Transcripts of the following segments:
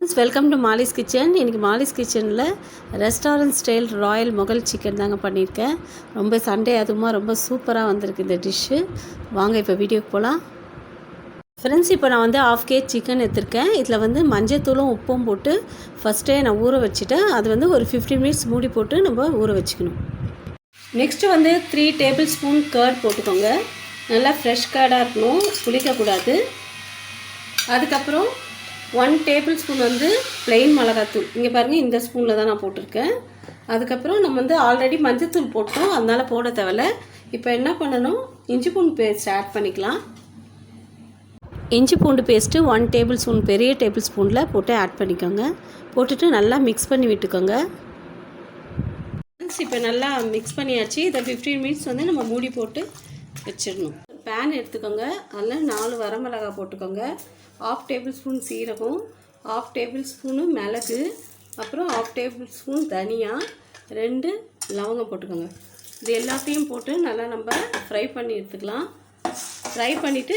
Friends welcome to Mali's kitchen இன்றைக்கி Marles கிச்சனில் restaurant style royal Mughal chicken தாங்க பண்ணியிருக்கேன். ரொம்ப சண்டே அதுவுமா ரொம்ப சூப்பராக வந்திருக்கு இந்த டிஷ்ஷு வாங்க இப்போ வீடியோக்கு போகலாம் ஃப்ரெண்ட்ஸ் இப்போ நான் வந்து ஆஃப் கேஜ் சிக்கன் எடுத்திருக்கேன். இதில் வந்து மஞ்சத்தூளும் உப்பும் போட்டு ஃபஸ்ட்டே நான் ஊற வச்சுட்டேன். அது வந்து ஒரு ஃபிஃப்டீன் மினிட்ஸ் மூடி போட்டு நம்ம ஊற வச்சுக்கணும். நெக்ஸ்ட்டு வந்து த்ரீ டேபிள் ஸ்பூன் கர்ட் போட்டுக்கோங்க. நல்லா ஃப்ரெஷ் கர்டாக இருக்கணும். புளிக்கக்கூடாது. அதுக்கப்புறம் ஒன் டேபிள் ஸ்பூன் வந்து பிளெயின் மிளகாத்தூள். இங்கே பாருங்கள் இந்த ஸ்பூனில் தான் நான் போட்டிருக்கேன். அதுக்கப்புறம் நம்ம வந்து ஆல்ரெடி மஞ்சத்தூள் போட்டோம். அதனால் போட தேவையில்ல. இப்போ என்ன பண்ணணும்? இஞ்சி பூண்டு பேஸ்ட் ஆட் பண்ணிக்கலாம். இஞ்சி பூண்டு பேஸ்ட்டு ஒன் டேபிள் ஸ்பூன் பெரிய டேபிள் ஸ்பூனில் போட்டு ஆட் பண்ணிக்கோங்க. போட்டுட்டு நல்லா மிக்ஸ் பண்ணி விட்டுக்கோங்க. இப்போ நல்லா மிக்ஸ் பண்ணியாச்சு. இதை ஃபிஃப்டீன் மினிட்ஸ் வந்து நம்ம மூடி போட்டு வச்சிடணும். பேன் எடுத்துக்கோங்க. அதில் நாலு வரமிளகாய் போட்டுக்கோங்க. ஆஃப் டேபிள் ஸ்பூன் சீரகம் ஆஃப் டேபிள் ஸ்பூனு மிளகு அப்புறம் ஆஃப் டேபிள் ஸ்பூன் தனியா ரெண்டு லவங்கம் போட்டுக்கோங்க. இது எல்லாத்தையும் போட்டு நல்லா நம்ம ஃப்ரை பண்ணி எடுத்துக்கலாம். ஃப்ரை பண்ணிவிட்டு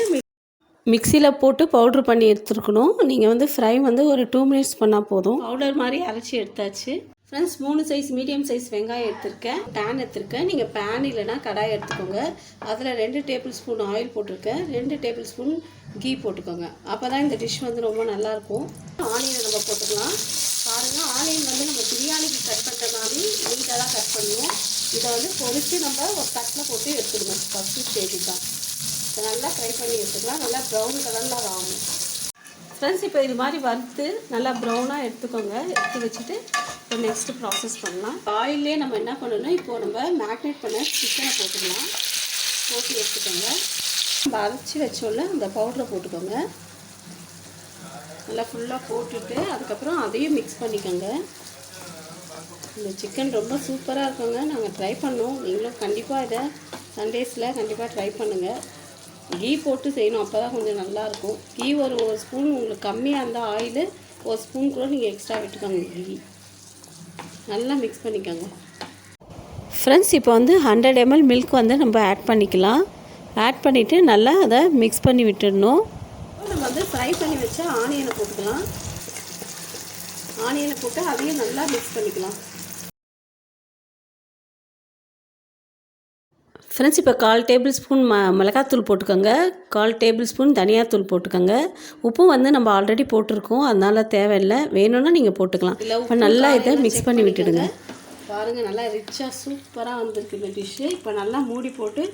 மிக்சியில் போட்டு பவுட்ரு பண்ணி எடுத்துருக்கணும். நீங்கள் வந்து ஃப்ரை வந்து ஒரு டூ மினிட்ஸ் பண்ணால் போதும். பவுடர் மாதிரி அரைச்சி எடுத்தாச்சு. ஃப்ரெண்ட்ஸ் மூணு சைஸ் மீடியம் சைஸ் வெங்காயம் எடுத்திருக்கேன். பேன் எடுத்திருக்கேன். நீங்கள் பேன் இல்லைனா கடாய் எடுத்துக்கோங்க. அதில் ரெண்டு டேபிள் ஸ்பூன் ஆயில் போட்டிருக்கேன். ரெண்டு டேபிள் ஸ்பூன் கீ போட்டுக்கோங்க. அப்போ தான் இந்த டிஷ் வந்து ரொம்ப நல்லாயிருக்கும் ஆனியனை நம்ம போட்டுக்கலாம். பாருங்கள் ஆனியன் வந்து நம்ம பிரியாணிக்கு கட் பண்ணுற மாதிரி நீட்டாக தான் கட் பண்ணுவோம். இதை வந்து பொரித்து நம்ம ஒரு தட்டில் போட்டு எடுத்துக்கணும் ஃபஸ்ட்டு ஸ்டேஜ் தான். இதை நல்லா ஃப்ரை பண்ணி எடுத்துக்கலாம். நல்லா ப்ரௌன் கலரில் ஆகும். ஃப்ரெண்ட்ஸ் இப்போ இது மாதிரி வறுத்து நல்லா ப்ரௌனாக எடுத்துக்கோங்க. எடுத்து வச்சுட்டு இப்போ நெக்ஸ்ட்டு ப்ராசஸ் பண்ணலாம். ஆயிலே நம்ம என்ன பண்ணணும் இப்போ நம்ம மேக்னேட் பண்ண சிக்கனை போட்டுக்கலாம். போட்டு எடுத்துக்கோங்க. நம்ம அரைச்சி வச்சோல்ல அந்த பவுடரை போட்டுக்கோங்க. நல்லா ஃபுல்லாக போட்டுட்டு அதுக்கப்புறம் அதையும் மிக்ஸ் பண்ணிக்கோங்க. இந்த சிக்கன் ரொம்ப சூப்பராக இருக்குங்க. நாங்கள் ட்ரை பண்ணோம். நீங்களும் கண்டிப்பாக இதை சண்டேஸில் கண்டிப்பாக ட்ரை பண்ணுங்கள் கீ போட்டு செய்யணும். அப்போ தான் கொஞ்சம் நல்லாயிருக்கும் கீ ஒரு ஒரு ஸ்பூன் உங்களுக்கு கம்மியாக இருந்தால் ஆயில் ஒரு ஸ்பூன் கூட நீங்கள் எக்ஸ்ட்ரா விட்டுக்கோங்க. கீ நல்லா மிக்ஸ் பண்ணிக்கோங்க. ஃப்ரெண்ட்ஸ் இப்போ வந்து ஹண்ட்ரட் எம்எல் மில்க் வந்து நம்ம ஆட் பண்ணிக்கலாம். ஆட் பண்ணிவிட்டு நல்லா அதை மிக்ஸ் பண்ணி விட்டுடணும். நம்ம வந்து ஃப்ரை பண்ணி வச்ச ஆனியனை போட்டுக்கலாம். ஆனியனை போட்டு அதையும் நல்லா மிக்ஸ் பண்ணிக்கலாம். ஃப்ரெண்ட்ஸ் இப்போ கால் டேபிள் ஸ்பூன் ம மிளகாத்தூள் போட்டுக்கோங்க. கால் டேபிள் ஸ்பூன் தனியாத்தூள் போட்டுக்கோங்க. உப்பும் வந்து நம்ம ஆல்ரெடி போட்டிருக்கோம். அதனால் தேவையில்லை. வேணும்னா நீங்கள் போட்டுக்கலாம். இப்போ நல்லா இதை மிக்ஸ் பண்ணி விட்டுடுங்க. பாருங்கள் நல்லா ரிச்சாக சூப்பராக வந்திருக்கு இந்த டிஷ்ஷு இப்போ நல்லா மூடி போட்டு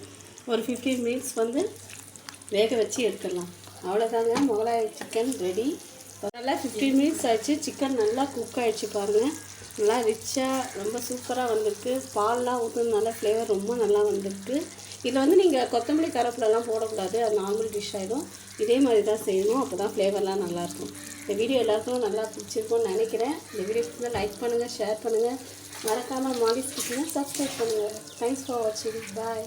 ஒரு ஃபிஃப்டீன் மினிட்ஸ் வந்து வேக வச்சு எடுத்துடலாம். அவ்வளோதாங்க முகலாய சிக்கன் ரெடி நல்லா ஃபிஃப்டீன் மினிட்ஸ் ஆயிடுச்சு சிக்கன் நல்லா குக் ஆகிடுச்சு பாருங்கள் நல்லா ரிச்சாக ரொம்ப சூப்பராக வந்திருக்கு. பால்லாம் ஊற்றுனதுனால ஃப்ளேவர் ரொம்ப நல்லா வந்திருக்கு. இதில் வந்து நீங்கள் கொத்தமல்லி கருவேப்பிலலாம் போடக்கூடாது. அது நார்மல் டிஷ் ஆகிடும் இதே மாதிரி தான் செய்யணும். அப்போ தான் ஃப்ளேவர்லாம் நல்லாயிருக்கும் இந்த வீடியோ எல்லாருக்கும் நல்லா பிடிச்சிருக்கும்னு நினைக்கிறேன். இந்த வீடியோ வந்து லைக் பண்ணுங்கள் ஷேர் பண்ணுங்கள் மறக்காமல் மாலிஸ் கிச்சனை சப்ஸ்கிரைப் பண்ணுங்கள் தேங்க்ஸ் ஃபார் வாட்சிங் பாய்